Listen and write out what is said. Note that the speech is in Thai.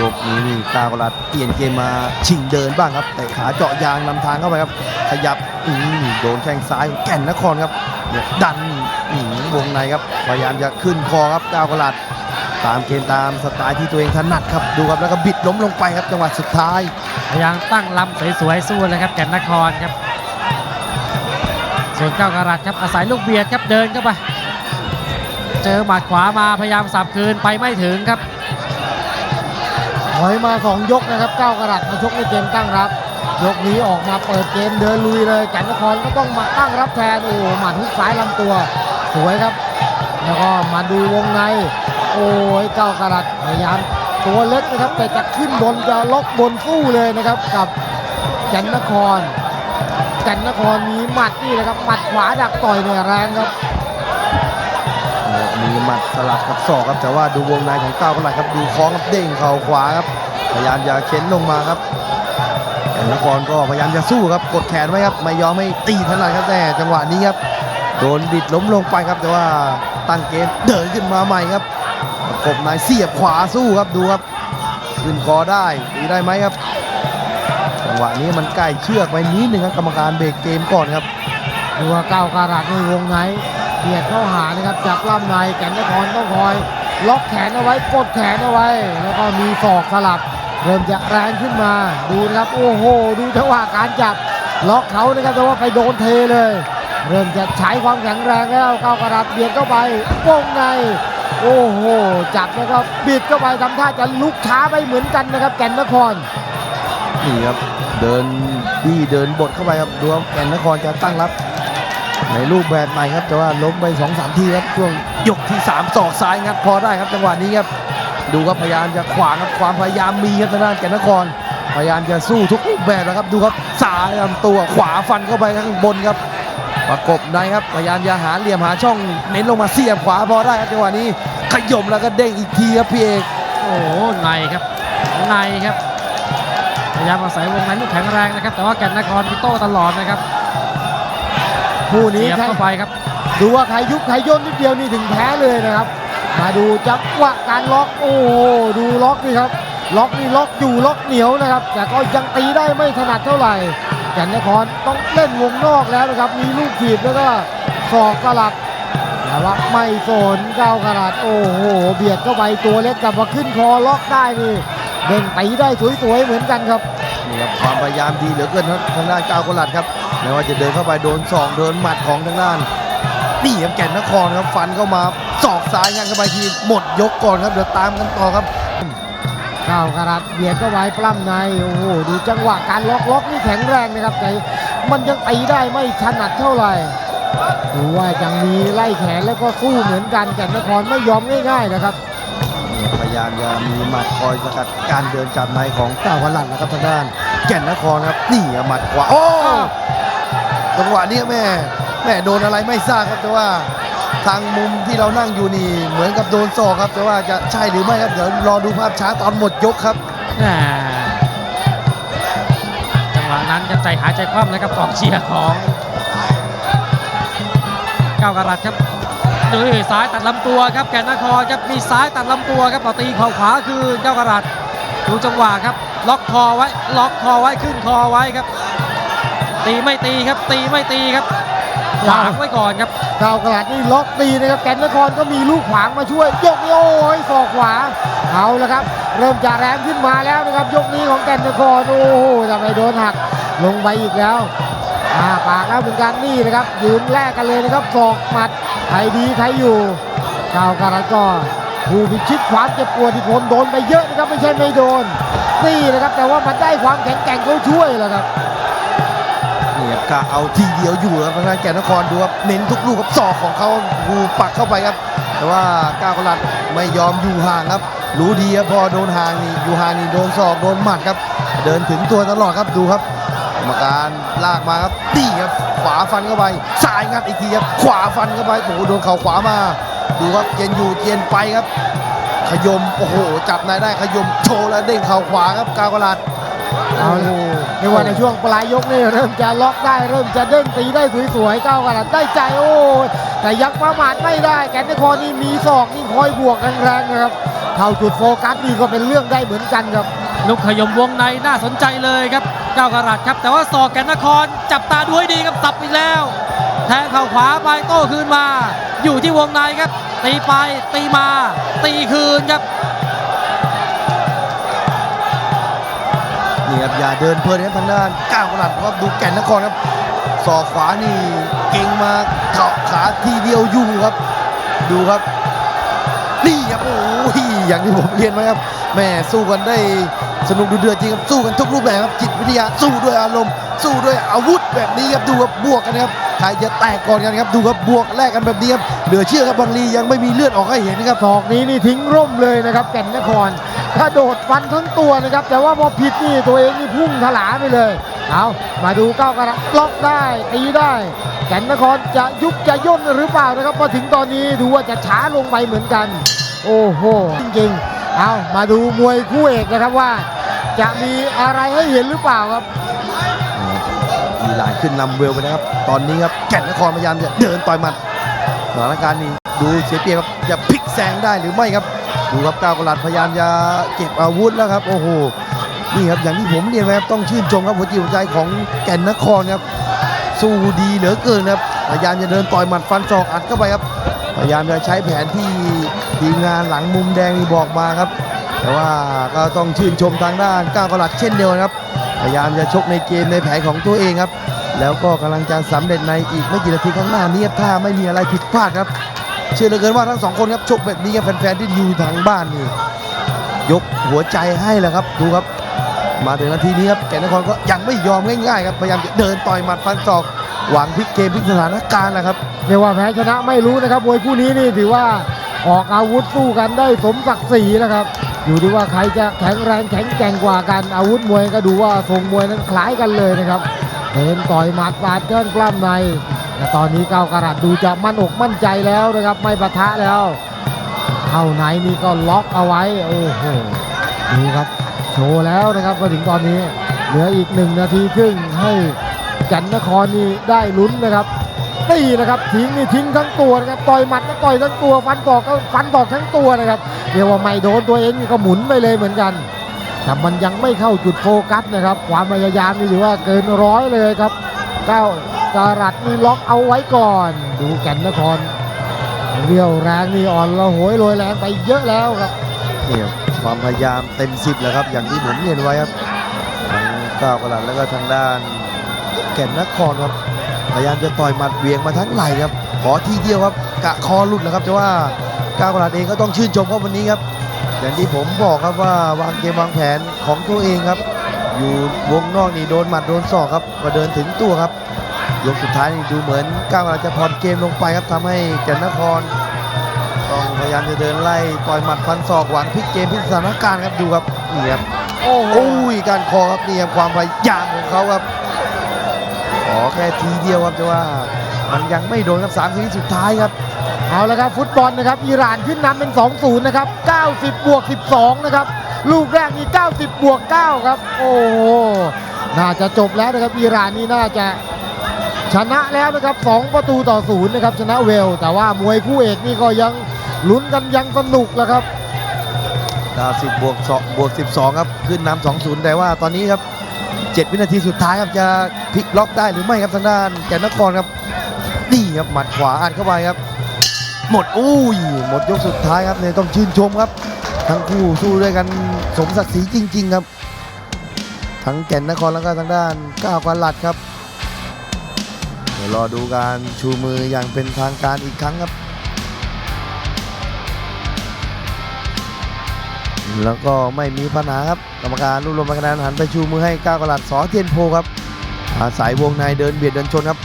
ยกนี้นี่กาวกรัดเปลี่ยนเกมมาชิงเดินบ้างครับแต่ขาเจาะยางนำทางเข้าไปครับ ขยับอืโดนแข้งซ้ายของแก่นนครครับเนี่ยดันวงในครับพยายามจะขึ้นคอครับกาวกรัดตามเกมตามสไตล์ที่ตัวเองถนัดครับดูครับแล้วก็บิดล้มลงไปครับจังหวะสุดท้ายพยายามตั้งลำสวยๆสู้เลยครับแก่นนครครับ ส่วนเก้ากรัตครับอาศัยลูกเบียดครับเดินเข้าไปเจอหมัดขวามาพยายามสับคืนไปไม่ถึงครับ ถอยมาสองยกนะครับเก้ากระดัดมาชกในเกมตั้งรับ ยกนี้ออกมาเปิดเกมเดินลุยเลยแก่นนครก็ต้องมาตั้งรับแทนโอ้หมัดทุกซ้ายลำตัว สวยครับ แล้วก็มาดูวงใน โอ้ยเก้ากระดัดพยายามตัวเล็กนะครับ แต่จะขึ้นบนจะล็อกบนสู้เลยนะครับกับแก่นนครแก่นนครมีหมัดนี่แหละครับหมัดขวาดักต่อยเนี่ยแรงครับ มีหมัดสลับกับศอกครับแต่ว่าดูวงในของก้าวกระดครับดูคล้องครับเด้งเข่าขวาครับพยายามจะเข็นลงมาครับแก่นนครก็พยายามจะสู้ครับกดแขนไว้ครับไม่ยอมให้ตีถนัดครับแต่จังหวะนี้ครับโดนบิดล้มลงไปครับ แต่ว่าตั้งเกมเดินขึ้นมาใหม่ครับปกบนายเสียบขวาสู้ครับดูครับขึ้นคอได้ตีได้ไหมครับจังหวะนี้มันใกล้เชือกไปนิดนึงครับกรรมการเบรกเกมก่อนครับดูว่าเก้าการัดในวงใน เบียดเข้าหานะครับจับล่ำในแก่นนครต้องคอย ล็อกแขนเอาไว้กดแขนเอาไว้ แล้วก็มีศอกสลับ เริ่มจะแรงขึ้นมาดูนะครับโอ้โห ดูจังหวะการจับล็อกเขานะครับแต่ว่าไปโดนเทเลย เริ่มจะใช้ความแข็งแรงแล้วก้ากระดับเบียดเข้าไปวงในโอ้โห จับแล้วก็บิดเข้าไปทำท่าจะลุกช้าไปเหมือนกันนะครับ แก่นนครนี่ครับเดินบี้เดินบดเข้าไปครับดูว่าแก่นนครจะตั้งรับ ในรูปแบบใหม่ครับ แต่ว่าล้มไป2อสามทีครับช่วงยกที่3ศอกซ้ายงัดพอได้ครับจังหวะนี้ครับดูครับพยายามจะขวางครับความพยายามมีครับทางด้านแก่นนคร พยายามจะสู้ทุกรูปแบบแล้วครับดูครับซ้ายลำตัวขวาฟันเข้าไปข้างบนครับประกบในครับพยายามจะหาเหลี่ยมหาช่องเน้นลงมาเสียบขวาพอได้ครับจังหวะนี้ขย่มแล้วก็เด้งอีกทีครับพี่เอกโอ้โหในครับในครับพยายามอาศัยวงในลูกแข็งแรงนะครับ แต่ว่าแก่นนครมีโต้ตลอดนะครับ คู่นี้เสียบใครเข้าไปครับดูว่าใครยุบใครย่นนิดเดียวนี่ถึงแพ้เลยนะครับ มาดูจังหวะการล็อกโอ้โหดูล็อกนี่ครับ ล็อกนี่ล็อกอยู่ล็อกเหนียวนะครับ แต่ก็ยังตีได้ไม่ถนัดเท่าไหร่แก่นนครต้องเล่นวงนอกแล้วนะครับ มีลูกถีบแล้วก็ศอกกลับแต่ว่าไม่สนก้าวกระดาษโอ้โหเบียดเข้าไปตัวเล็กกลับมาขึ้นคอล็อกได้นี่เด้งตีได้สวยๆเหมือนกันครับ นี่ครับความพยายามดีเหลือเกินทางด้านก้าวกลัดครับไม่ว่าจะเดินเข้าไปโดนศอกโดนหมัดของทางด้านนี่ครับแก่นนครครับฟันเข้ามาศอกซ้ายงันเข้าไปทีหมดยกก่อนครับเดี๋ยวตามกันต่อครับก้าวกระดาษเบียดเข้าไปปล้ำในโอ้โหดูจังหวะการล็อกล็อกนี่แข็งแรงนะครับแต่มันยังตีได้ไม่ถนัดเท่าไหร่ดูว่ายังมีไล่แขนแล้วก็สู้เหมือนกันแต่นนครไม่ยอมง่ายๆนะครับ พยายามจะมีหมัดคอยสกัดการเดินจับในของก้าวกลัดนะครับทางด้าน แก่นนครครับนี่ครับหมัดขวาโอ้จังหวะนี้แม่แม่โดนอะไรไม่ทราบครับแต่ว่าทางมุมที่เรานั่งอยู่นี่เหมือนกับโดนศอกครับ แต่ว่าจะใช่หรือไม่ครับเดี๋ยวรอดูภาพช้าตอนหมดยกครับจังหวะนั้นจะใจหายใจคว่ำนะครับกองเชียร์ของก้าวกรัตครับ ดูซ้ายตัดลำตัวครับแก่นนครครับมีซ้ายตัดลำตัวครับต่อตีเข่าขวาคือเจ้ากรัตดูจังหวะครับ ล็อกคอไว้ล็อกคอไว้ขึ้นคอไว้ครับ ตีไม่ตีครับ ตีไม่ตีครับขวางไว้ก่อนครับก้ากระดาษนี่ล็อกตีนะครับแก่นนครก็มีลูกขวางมาช่วย ยกนี้โอ้ยศอกขวาเอาละครับ เริ่มจะแรงขึ้นมาแล้วนะครับ ยกนี้ของแก่นนครโอ้โหจะไปโดนหักลงไปอีกแล้วอาปากแล้วเหมือนกันนี่นะครับยืนแลกกันเลยนะครับศอกหมัด ใครดีใครอยู่ก้าวการันก็ผู้พิชิตความเจ็บปวดที่ผมโดนไปเยอะนะครับไม่ใช่ไม่โดนนี่นะครับ แต่ว่ามันได้ความแข็งแกร่งเขาช่วยแหละครับนี่ครับกะเอาทีเดียวอยู่ครับทางด้านแก่นนครดูครับเน้นทุกลูกครับศอกของเขาหูปักเข้าไปครับ แต่ว่าก้าวกลัดไม่ยอมอยู่ห่างครับ รู้ดีครับพอโดนห่างนี่อยู่ห่างนี่โดนศอกโดนหมัดครับ เดินถึงตัวตลอดครับดูครับ รมการลากมาครับตีครับขวาฟันเข้าไปซ้ายงัดอีกทีครับขวาฟันเข้าไปโอ้โหโดนเข่าขวามา ดูครับเจนอยู่เจนไปครับ ขยมโอ้โห จับนายได้ขยมโชว์แล้วเด้งเข่าขวาครับก้าวกลัดเอาละในว่าในช่วงปลายยกนี่เริ่มจะล็อกได้เริ่มจะเด้งตีได้สวยๆก้าวกระดาษได้ใจโอ้ยแต่ยังประมาทไม่ได้แก่นนครนี่มีศอกนี่คอยบวกแรงๆนะครับเข้าจุดโฟกัสนี่ก็เป็นเรื่องได้เหมือนกันครับลูกขยมวงในน่าสนใจเลยครับเก้ากรัตครับ แต่ว่าศอกแก่นนครจับตาดูให้ดีครับสับอีกแล้ว แทงเข่าขวาไปโต้คืนมา อยู่ที่วงในครับ ตีไปตีมา ตีคืนครับนี่ครับอย่าเดินเพลินครับทางด้านก้าวกระดับครับดูแก่นนครครับศอกขวานี่เก่งมาเกาะขาทีเดียวยู่ครับ ดูครับนี่ครับโอ้ยอย่างที่ผมเรียนไว้ครับแม่สู้กันได้ สนุกดูเดือดจริงครับสู้กันทุกรูปแบบครับจิตวิทยาสู้ด้วยอารมณ์ สู้ด้วยอาวุธแบบนี้ครับดูครับบวกกันครับใครจะแตกก่อนกันครับดูครับบวกแลกกันแบบนี้ครับเหลือเชื่อครับบางลียังไม่มีเลือดออกให้เห็นนะครับศอกนี้นี่ทิ้งร่มเลยนะครับแก่นนครถ้าโดดฟันทั้งตัวนะครับ แต่ว่าพอผิดนี่ตัวเองนี่พุ่งถลาไปเลยเอามาดูก้าวกระล็อกได้ตีได้แก่นนครจะยุบจะย่นหรือเปล่านะครับมาถึงตอนนี้ดูว่าจะช้าลงไปเหมือนกัน โอ้โหจริงๆเอามาดูมวยคู่เอกนะครับว่า จะมีอะไรให้เห็นหรือเปล่าครับ มีหลายขึ้นนำเวลไปนะครับ ตอนนี้ครับแก่นนครพยายามจะเดินต่อยหมัดสถานการณ์นี้ดูเสียเปรียบครับจะพลิกแซงได้หรือไม่ครับ ดูครับก้าวกลัดพยายามจะเก็บอาวุธแล้วครับ โอ้โหนี่ครับอย่างที่ผมเรียนไว้ครับต้องชื่นชมครับหัวจิตหัวใจของแก่นนครครับสู้ดีเหลือเกินครับพยายามจะเดินต่อยหมัดฟันศอกอัดเข้าไปครับพยายามจะใช้แผนที่ทีมงานหลังมุมแดงบอกมาครับ แต่ว่าก็ต้องชื่นชมทางด้านก้าวกลัดเช่นเดียวครับ พยายามจะชกในเกมในแผนของตัวเองครับ แล้วก็กำลังจะสำเร็จในอีกไม่กี่นาทีข้างหน้านี้ถ้าไม่มีอะไรผิดพลาดครับ เชื่อเหลือเกินว่าทั้งสองคนครับชกแบบนี้ครับแฟนๆที่อยู่ทางบ้านนี่ยกหัวใจให้แหละครับดูครับ มาถึงนาทีนี้ครับแก่นนครก็ยังไม่ยอมง่ายๆครับพยายามจะเดินต่อยหมัดฟันศอกหวังพลิกเกมพลิกสถานการณ์นะครับเรียกว่าแพ้ชนะไม่รู้นะครับมวยคู่นี้นี่ถือว่าออกอาวุธสู้กันได้สมศักดิ์ศรีนะครับ อยู่ที่ว่าใครจะแข็งแรงแข็งแกร่งกว่ากัน อาวุธมวยก็ดูว่าทรงมวยนั้นคล้ายกันเลยนะครับเดินต่อยหมัดปาดเกินกล้ามในแต่ตอนนี้ก้าวกระดัดดูจะมั่นอกมั่นใจแล้วนะครับ ไม่ปะทะแล้วเข้าไหนนี่ก็ล็อกเอาไว้โอ้โหดูครับโชว์แล้วนะครับมาถึงตอนนี้ เหลืออีกหนึ่งนาทีครึ่งให้จันนครนี่ได้ลุ้นนะครับ ตีนะครับทิ้งนี่ทิ้งทั้งตัวนะครับต่อยหมัดก็ต่อยทั้งตัวฟันตอกก็ฟันตอกทั้งตัวนะครับเรียกว่าไม่โดนตัวเองก็หมุนไปเลยเหมือนกันแต่มันยังไม่เข้าจุดโฟกัสนะครับ ความพยายามนี่ถือว่าเกินร้อยเลยครับเก้าการัดนี่ล็อกเอาไว้ก่อน ดูแก่นนครเรียวแรงนี่อ่อนละโหยโรยแรงไปเยอะแล้วครับนี่ครับความพยายามเต็มสิบแล้วครับ อย่างที่ผมเรียนไว้ครับทั้งก้าวกระดันแล้วก็ทางด้านแก่นนครครับ พยายามจะต่อยหมัดเวียงมาทั้งไหล่ครับ ขอทีเดียวครับกะคอหลุดนะครับแต่ว่าก้าวกระดันเองก็ต้องชื่นชมครับวันนี้ครับ อย่างที่ผมบอกครับว่าวางเกมวางแผนของตัวเองครับ อยู่วงนอกนี่โดนหมัดโดนศอกครับมาเดินถึงตัวครับยกสุดท้ายนี่ดูเหมือนก้าวกระดันจะผ่อนเกมลงไปครับทำให้แก่นนครต้องพยายามจะเดินไล่ต่อยหมัดฟันศอกหวังพลิกเกมพลิกสถานการณ์ครับดูครับนี่ครับโอ้โหโอ้ยการคอครับนี่ครับความพยายามของเขาครับ ขอแค่ทีเดียวครับแต่ว่ามันยังไม่โดนครับสามทีสุดท้ายครับ เอาละครับฟุตบอลนะครับอิหร่านขึ้นนำเป็น 2-0 นะครับ 90 บวก 12 นะครับ ลูกแรกนี่ 90 บวก 9 ครับ โอ้โหน่าจะจบแล้วนะครับอิหร่านนี่น่าจะชนะแล้วนะครับ 2 ประตูต่อศูนย์นะครับชนะเวล แต่ว่ามวยคู่เอกนี่ก็ยังลุ้นกันยังสนุกแล้วครับ90บวก2บวก 12 ครับ ขึ้นนำ2-0 แต่ว่าตอนนี้ครับ 7 วินาทีสุดท้ายครับจะพลิกล็อกได้หรือไม่ครับทางด้านแก่นนครครับนี่ครับหมัดขวาอัดเข้าไปครับ หมดอุ้ยหมดยกสุดท้ายครับเนี่ยต้องชื่นชมครับ ทั้งคู่สู้ด้วยกันสมศักดิ์ศรีจริง ๆ ครับ ทั้งแก่นนครแล้วก็ทางด้านก้าวกวาลัดครับเดี๋ยวรอดูการชูมืออย่างเป็นทางการอีกครั้งครับ แล้วก็ไม่มีปัญหาครับกรรมการรวบรวมคะแนนหันไปชูมือให้ก้าวกลัดสอเทียนโพครับอาศัยวงในเดินเบียดเดินชนครับ